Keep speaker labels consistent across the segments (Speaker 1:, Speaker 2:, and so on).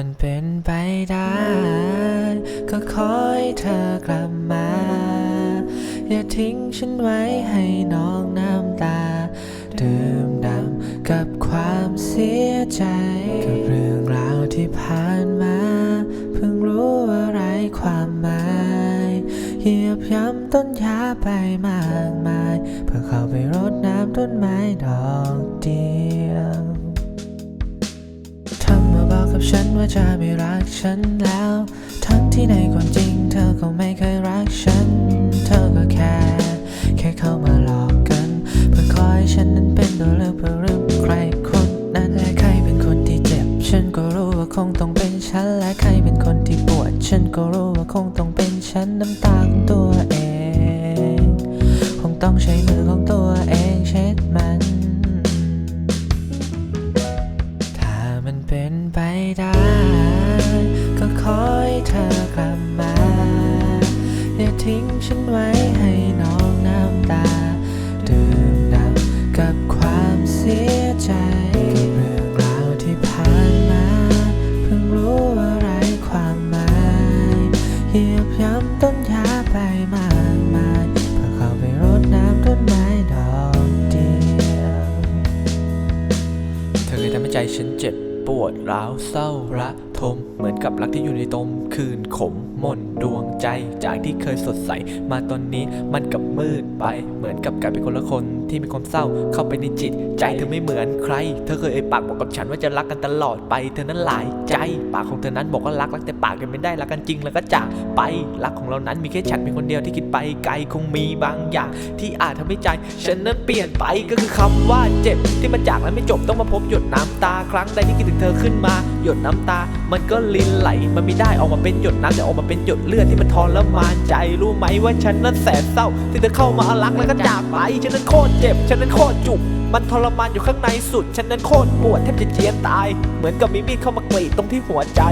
Speaker 1: มันเป็นไปได้ ก็ขอให้เธอกลับมา อย่าทิ้งฉันไว้ให้น้องน้ำตา ดื่มดำกับความเสียใจ กับเรื่องราวที่ผ่านมา เพิ่งรู้ว่าไรความหมายเหยียบย้ำต้นยาไปมากมาย เพื่อเข้าไปรดน้ำต้นไม้ดอกเดียว บอกกับฉันว่าจะไม่รักฉันแล้ว ทั้งที่ในความจริงเธอก็ไม่เคยรักฉัน เธอก็แค่ แค่เข้ามาหลอกกัน เพื่อคอยฉันนั้นเป็นตัวเลือกเพื่อลืมใครคนนั้นและใครเป็นคนที่เจ็บ ฉันก็รู้ว่าคงต้องเป็นฉันและใครเป็นคนที่ปวด ฉันก็รู้ว่าคงต้องเป็นฉันน้ำตาของตัวเอง คงต้องใช้มือของตัวเองเช็ดมัน ไปได้ ก็ขอให้เธอกลับมา อย่าทิ้งฉันไว้ให้น้องน้ำตา ดื่มด่ำกับความเสียใจเรื่องราวที่ผ่านมา เพิ่งรู้ว่าไรความหมายเหยียบย้ำต้นยาไปมากมายเพื่อเข้าไปรดน้ำต้นไม้ดอกเดียวเธอเคยทำให้ใจฉันเจ็บ ปวดร้าวเศร้าระทม เหมือนกับรักที่อยู่ในตมคืนขมมนดวงใจจากที่เคยสดใส มาตอนนี้มันกับมืดไป เหมือนกับกลายเป็นคนละคนที่มีความเศร้าเข้าไปในจิต ใจเธอไม่เหมือนใคร เธอเคยเอ่ยปากบอกกับฉันว่าจะรักกันตลอดไป เธอนั้นหลายใจ ปากของเธอนั้นบอกว่ารักรักแต่ปากกันไม่ได้รักกันจริงแล้วก็จากไป รักของเรานั้นมีแค่ฉันเป็นคนเดียวที่คิดไปไกลคงมีบางอย่าง ที่อาจทำให้ใจ ฉันนั้นเปลี่ยนไปก็คือคำว่าเจ็บที่มันจากแล้วไม่จบต้องมาพบหยดน้ำตาครั้งใดที่คิดถึงเธอขึ้นมา หยดน้ำตา มันก็ลินไหลมันไม่ได้ออกมาเป็นหยดน้ำแต่ออกมาเป็นหยดเลือดที่มันทรมานใจ รู้ไหมว่าฉันนั้นแสนเศร้า ที่เธอเข้ามาอารักแล้วก็จากไป ฉันนั้นโคตรเจ็บ ฉันนั้นโคตรจุก มันทรมานอยู่ข้างในสุด ฉันนั้นโคตรปวดแทบจะเจียนตาย เหมือนกับมีมีดเข้ามากรีดตรงที่หัวใจ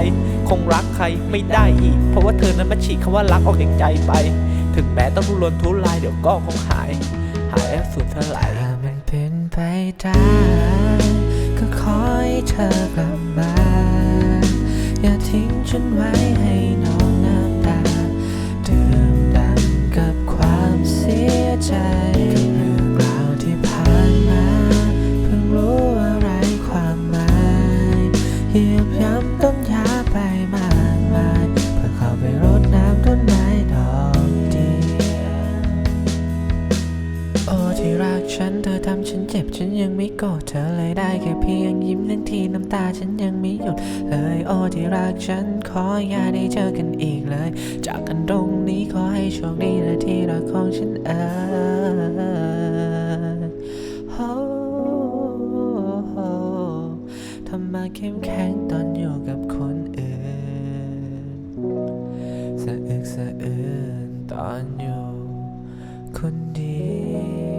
Speaker 1: คงรักใครไม่ได้อีก เพราะว่าเธอนั้นมาฉีกคำว่ารักออกจากใจไป ถึงแม้ต้องทุรนทุรายเดี๋ยวก็คงหาย หายและสูญสลายถ้ามันเป็นไปได้ก็ขอให้เธอกลับมาำฉันเจ็บฉันยังไม่โกรธเธอเลยได้แค่เพียงยิ้มทั้งทีน้ำตาฉันยังไม่หยุดเลยโอ้ที่รักฉันขออย่าได้เจอกันอีกเลย จากกันตรงนี้ขอให้โชคดีนะที่รักของฉันเออโอ้ทำมาเข้มแข็งตอนอยู่กับคนอื่นสะอึกสะอื้นตอนอยู่คนดี